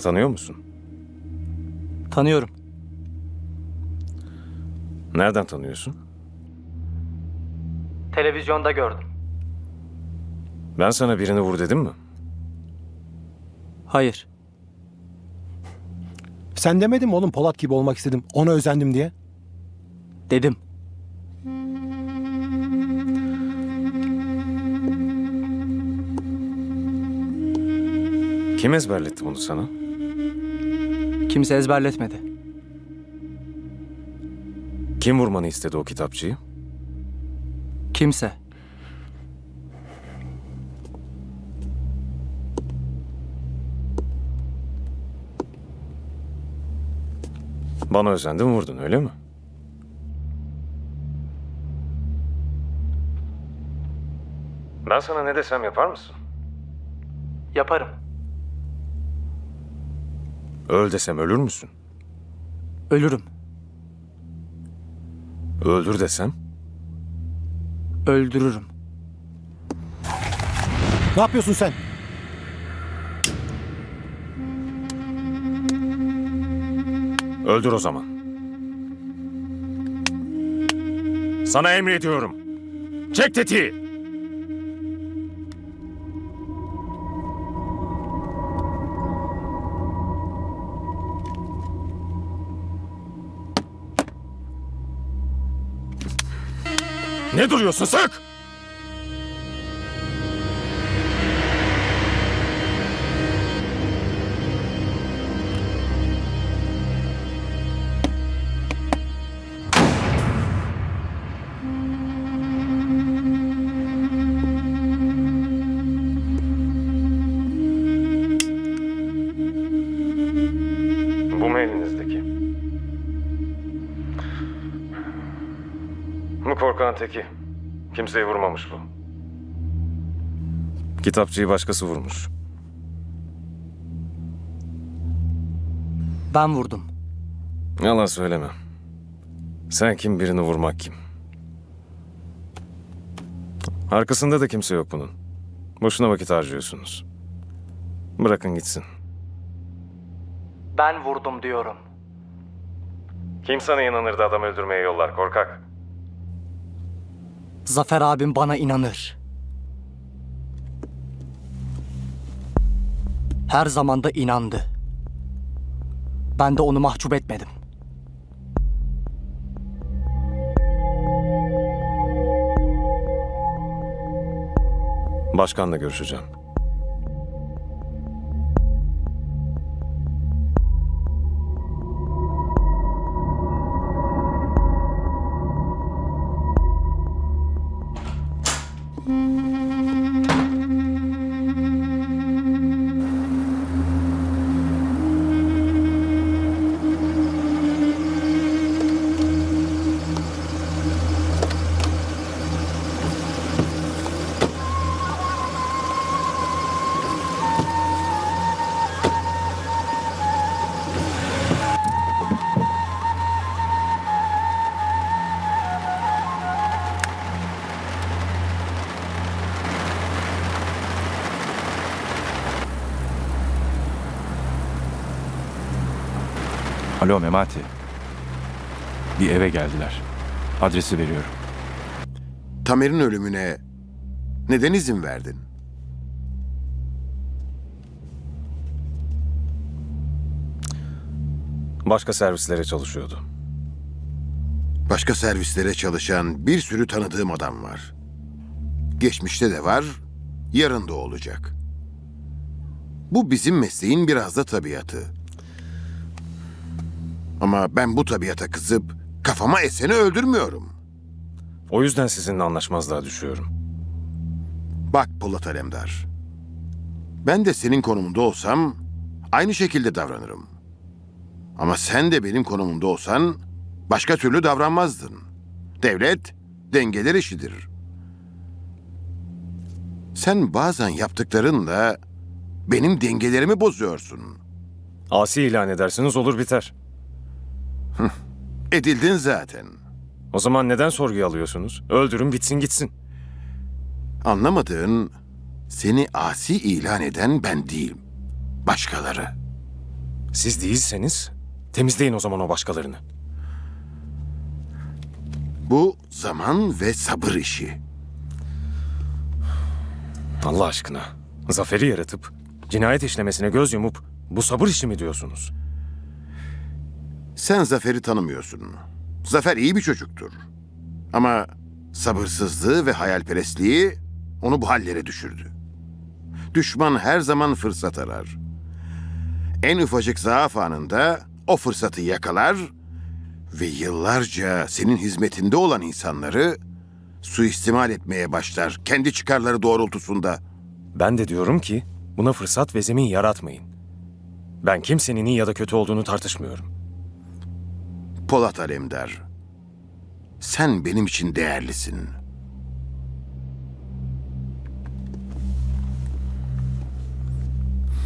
Beni tanıyor musun? Tanıyorum. Nereden tanıyorsun? Televizyonda gördüm. Ben sana birini vur dedim mi? Hayır. Sen demedin mi oğlum Polat gibi olmak istedim, ona özendim diye? Dedim. Kim ezberletti bunu sana? Kimse ezberletmedi. Kim vurmanı istedi o kitapçıyı? Kimse. Bana özendin vurdun öyle mi? Ben sana ne desem yapar mısın? Yaparım. Öl desem ölür müsün? Ölürüm. Öldür desem? Öldürürüm. Ne yapıyorsun sen? Öldür o zaman. Sana emrediyorum. Çek tetiği. Ne duruyorsun sık? Teki. Kimseyi vurmamış bu. Kitapçıyı başkası vurmuş. Ben vurdum. Yalan söyleme. Sen kim birini vurmak kim? Arkasında da kimse yok bunun. Boşuna vakit harcıyorsunuz. Bırakın gitsin. Ben vurdum diyorum. Kim sana inanırdı adam öldürmeye yollar korkak? Zafer abim bana inanır. Her zaman da inandı. Ben de onu mahcup etmedim. Başkanla görüşeceğim. Alo Memati. Bir eve geldiler. Adresi veriyorum. Tamer'in ölümüne neden izin verdin? Başka servislere çalışıyordu. Başka servislere çalışan bir sürü tanıdığım adam var. Geçmişte de var, yarın da olacak. Bu bizim mesleğin biraz da tabiatı. Ama ben bu tabiata kızıp kafama eseni öldürmüyorum. O yüzden sizinle anlaşmazlığa düşüyorum. Bak Polat Alemdar. Ben de senin konumunda olsam aynı şekilde davranırım. Ama sen de benim konumumda olsan başka türlü davranmazdın. Devlet dengeler işidir. Sen bazen yaptıklarınla benim dengelerimi bozuyorsun. Asi ilan edersiniz olur biter. Edildin zaten. O zaman neden sorguya alıyorsunuz? Öldürün bitsin gitsin. Anlamadığın seni asi ilan eden ben değilim. Başkaları. Siz değilseniz temizleyin o zaman o başkalarını. Bu zaman ve sabır işi. Allah aşkına. Zafer'i yaratıp cinayet işlemesine göz yumup bu sabır işi mi diyorsunuz? Sen Zafer'i tanımıyorsun. Zafer iyi bir çocuktur. Ama sabırsızlığı ve hayalperestliği onu bu hallere düşürdü. Düşman her zaman fırsat arar. En ufacık zaaf anında o fırsatı yakalar ve yıllarca senin hizmetinde olan insanları suistimal etmeye başlar kendi çıkarları doğrultusunda. Ben de diyorum ki buna fırsat ve zemin yaratmayın. Ben kimsenin iyi ya da kötü olduğunu tartışmıyorum. Polat Alemdar, sen benim için değerlisin.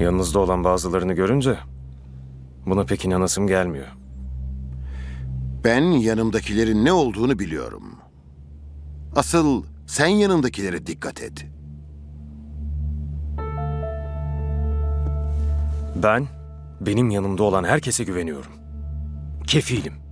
Yanınızda olan bazılarını görünce buna pek inanasım gelmiyor. Ben yanımdakilerin ne olduğunu biliyorum. Asıl sen yanındakilere dikkat et. Ben benim yanımda olan herkese güveniyorum. Kefilim.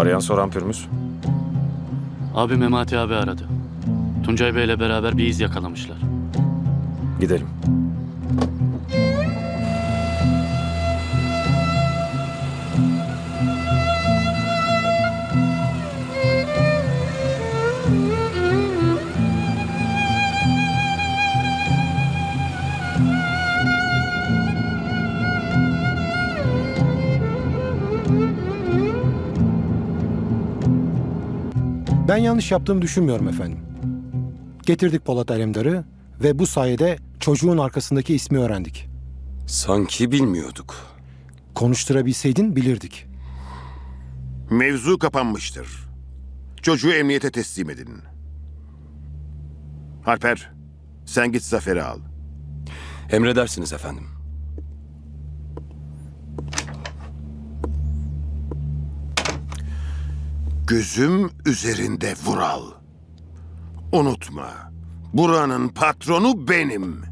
Arayan soran pürmüz. Abi Memati abi aradı. Tuncay Bey'le beraber bir iz yakalamışlar. Gidelim. Ben yanlış yaptığımı düşünmüyorum efendim. Getirdik Polat Alemdar'ı ve bu sayede çocuğun arkasındaki ismi öğrendik. Sanki bilmiyorduk. Konuşturabilseydin bilirdik. Mevzu kapanmıştır. Çocuğu emniyete teslim edin. Harper, sen git Zafer'i al. Emredersiniz efendim. Gözüm üzerinde Vural. Unutma, buranın patronu benim.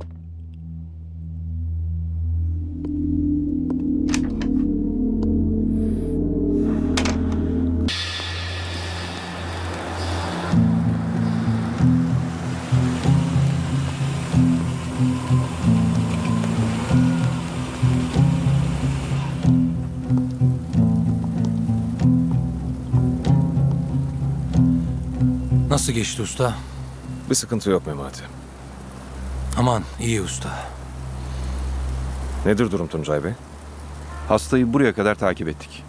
Nasıl geçti usta? Bir sıkıntı yok Memati. Aman iyi usta. Nedir durum Tuncay Bey? Hastayı buraya kadar takip ettik.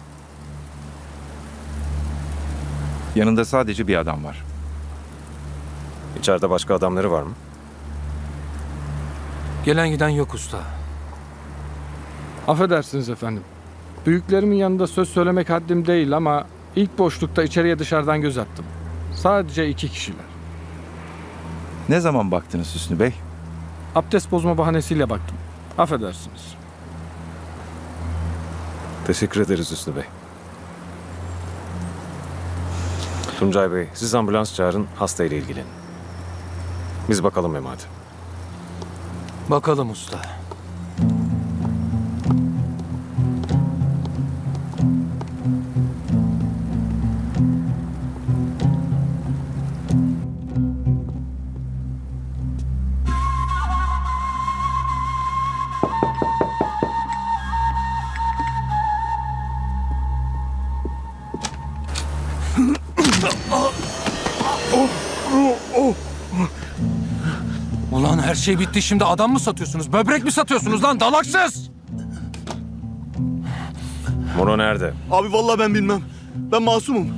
Yanında sadece bir adam var. İçeride başka adamları var mı? Gelen giden yok usta. Affedersiniz efendim. Büyüklerimin yanında söz söylemek haddim değil ama ilk boşlukta içeriye dışarıdan göz attım. Sadece iki kişiler. Ne zaman baktınız Hüsnü Bey? Abdest bozma bahanesiyle baktım. Affedersiniz. Teşekkür ederiz Hüsnü Bey. Tuncay Bey, siz ambulans çağırın, hastayla ilgilenin. Biz bakalım Memati. Bakalım usta. Şey bitti şimdi adam mı satıyorsunuz? Böbrek mi satıyorsunuz lan dalaksız? Moro nerede? Abi vallahi ben bilmem. Ben masumum.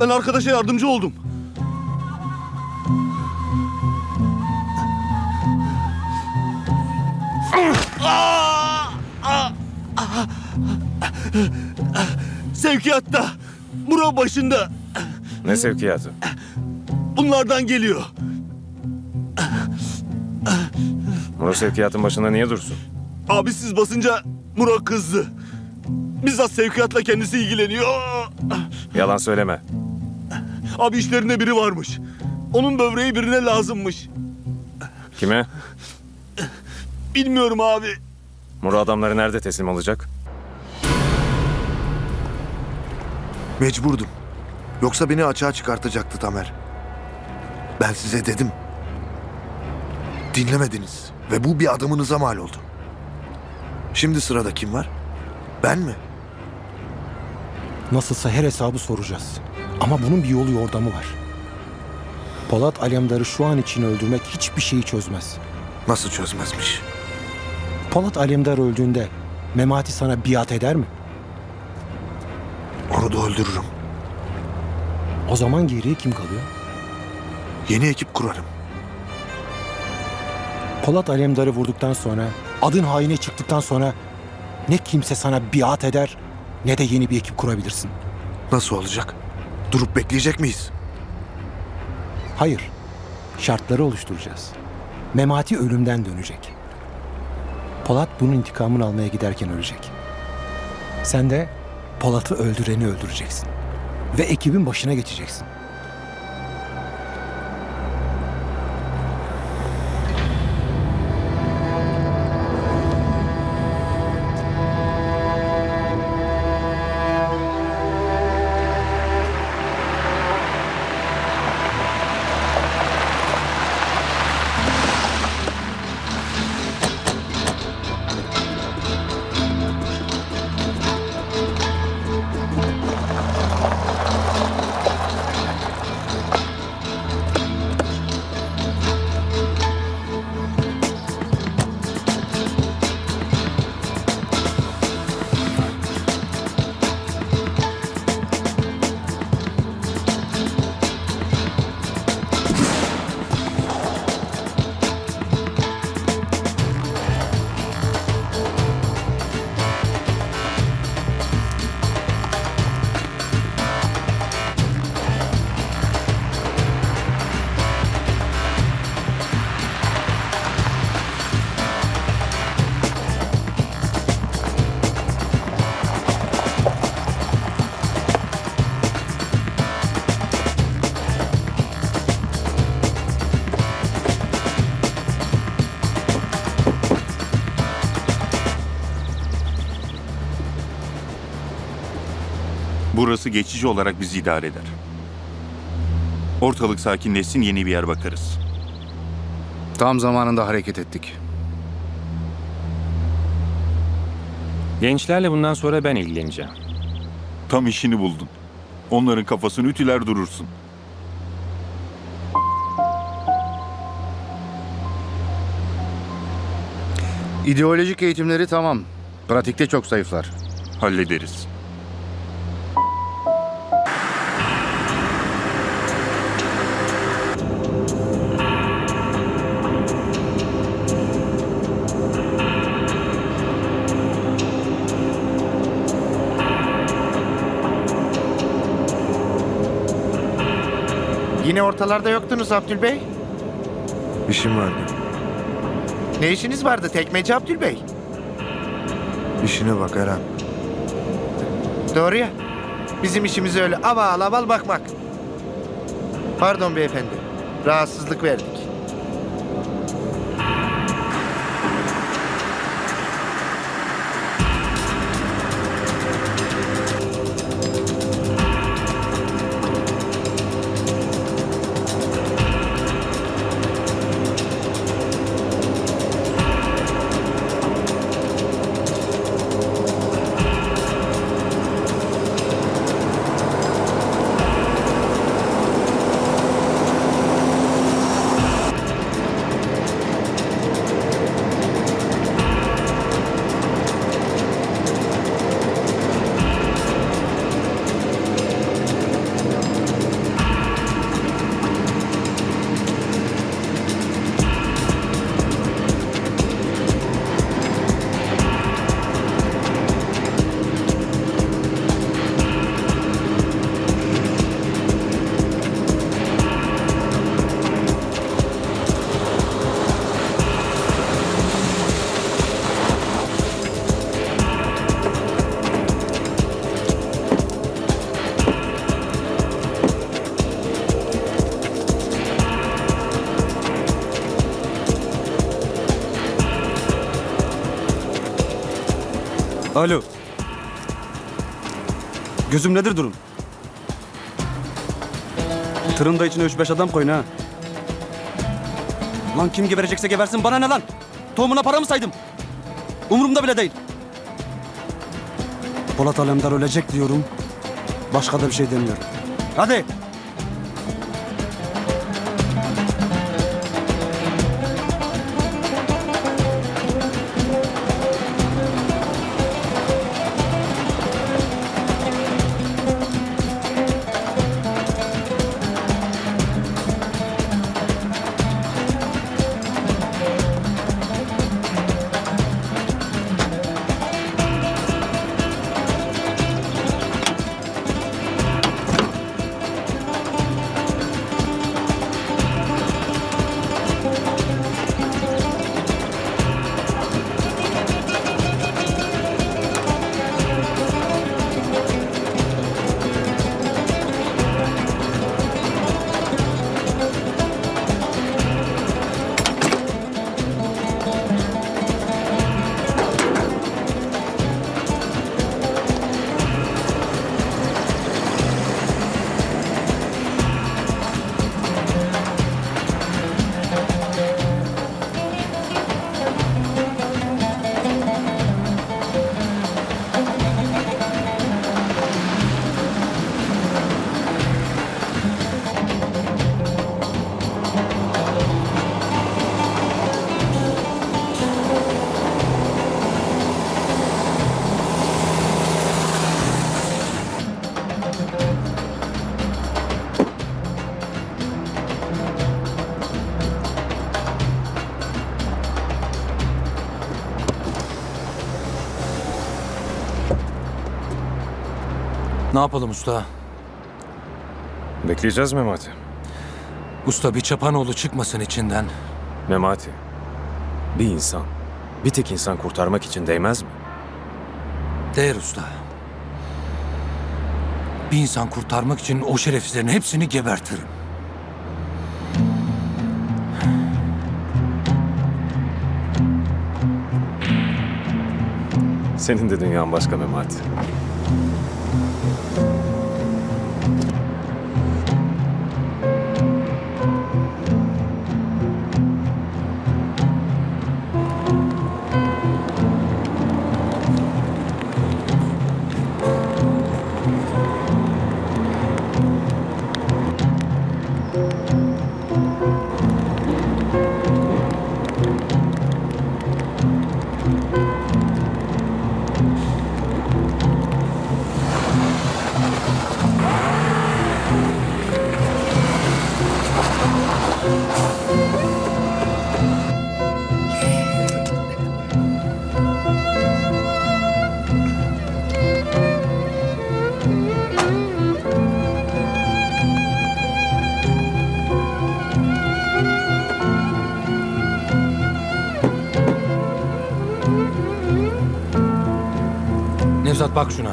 Ben arkadaşa yardımcı oldum. Sevkiyatta. Bura başında. Ne sevkiyatı? bunlardan geliyor. Murat sevkiyatın başında niye dursun? Abi siz basınca Murat kızdı. Bizzat sevkiyatla kendisi ilgileniyor. Yalan söyleme. Abi işlerinde biri varmış. Onun böbreği birine lazımmış. Kime? Bilmiyorum abi. Murat adamları nerede teslim alacak? Mecburdum. Yoksa beni açığa çıkartacaktı Tamer. Ben size dedim. Dinlemediniz ve bu bir adımınıza mal oldu. Şimdi sırada kim var? Ben mi? Nasılsa her hesabı soracağız. Ama bunun bir yolu yordamı var. Polat Alemdar'ı şu an için öldürmek hiçbir şeyi çözmez. Nasıl çözmezmiş? Polat Alemdar öldüğünde Memati sana biat eder mi? Onu da öldürürüm. O zaman geriye kim kalıyor? Yeni ekip kurarım. Polat Alemdar'ı vurduktan sonra, adın haine çıktıktan sonra ne kimse sana biat eder ne de yeni bir ekip kurabilirsin. Nasıl olacak? Durup bekleyecek miyiz? Hayır, şartları oluşturacağız. Memati ölümden dönecek. Polat bunun intikamını almaya giderken ölecek. Sen de Polat'ı öldüreni öldüreceksin. Ve ekibin başına geçeceksin. Burası geçici olarak bizi idare eder. Ortalık sakinleşsin yeni bir yer bakarız. Tam zamanında hareket ettik. Gençlerle bundan sonra ben ilgileneceğim. Tam işini buldun. Onların kafasını ütüler durursun. İdeolojik eğitimleri tamam. Pratikte çok zayıflar. Hallederiz. Yine ortalarda yoktunuz Abdülbey. İşim vardı. Ne işiniz vardı Tekmeci Abdülbey? İşine bak Eren. Doğru ya. Bizim işimiz öyle aval aval bakmak. Pardon beyefendi. Rahatsızlık verdik. Alo. Gözüm nedir durum? Tırın da içine üç beş adam koyun ha. Lan kim geberecekse gebersin bana ne lan? Tohumuna para mı saydım? Umurumda bile değil. Polat Alemdar ölecek diyorum. Başka da bir şey demiyorum. Hadi. Ne yapalım usta? Bekleyeceğiz Memati. Usta bir çapanoğlu çıkmasın içinden. Memati. Bir insan, bir tek insan kurtarmak için değmez mi? Değer usta. Bir insan kurtarmak için o şerefsizlerin hepsini gebertirim. Senin de dünyan başka Memati. Nevzat bak şuna.